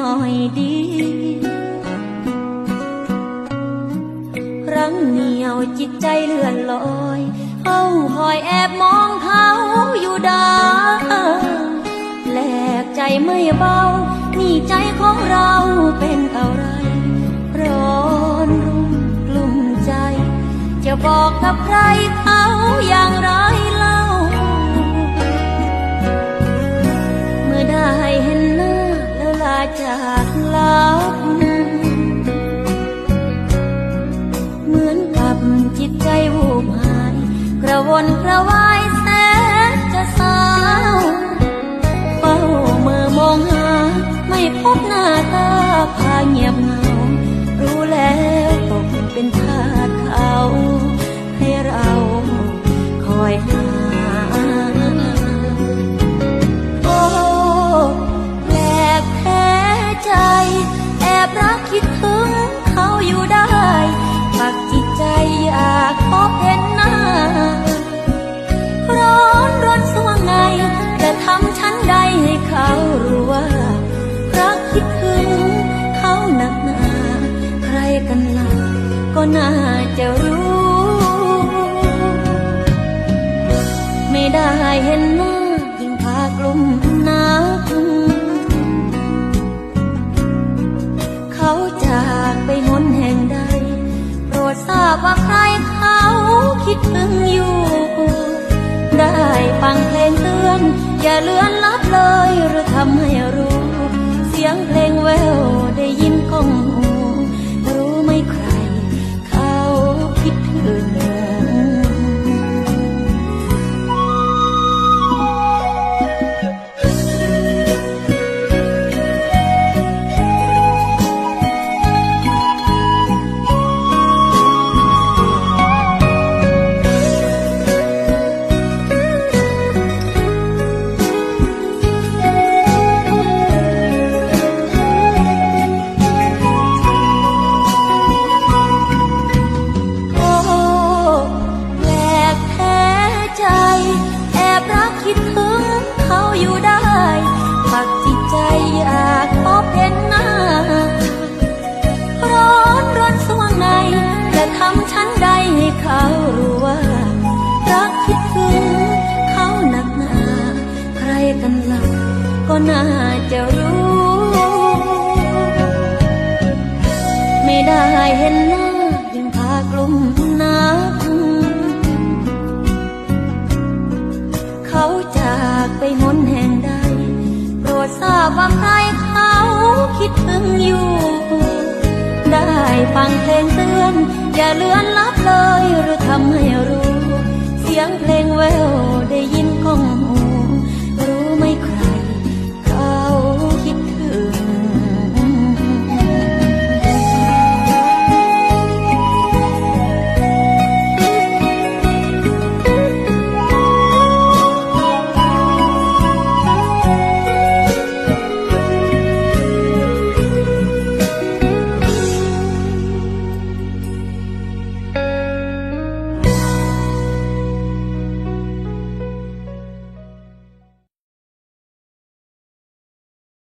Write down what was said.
น่อยดี รังเหนียวจิตใจเลื่อนลอยเขาคอยแอบมองเขาอยู่ดาแหลกใจไม่เบา นี่ใจของเราเป็นอะไร ร้อนรุ่มกลุ่มใจ จะบอกกับใครายแสนจะเศร้าเฝ้าเมื่อมองหา ไม่พบหน้าตาพาเงียบเงา รู้แล้วตกเป็นทาสเขา ให้เราคอยหาโอ้แปลกแท้ใจ แอบรักคิดถึงเขา ก็น่าจะรู้ ไม่ได้เห็นหน้ายิ่งพากลุ่มนักเขาจากไปหนแห่งใด โปรดทราบว่าใครเขาคิดถึงอยู่ ได้ฟังเพลงเตือน อย่าเลือนลับเลยหรือทำให้รู้ เสียงเพลงแวว เขารู้ว่า รักคิดถึงเขาหนักหนา ใครกันล่ะก็น่าจะรู้ ไม่ได้เห็นหน้ายิ่งพากลุ่มนักเขาจากไปหนแห่งใดโปรดทราบว่าใครเขาคิดถึงอยู่ ได้ฟังเพลงเตือน อย่าเลือนลับเลยหรือ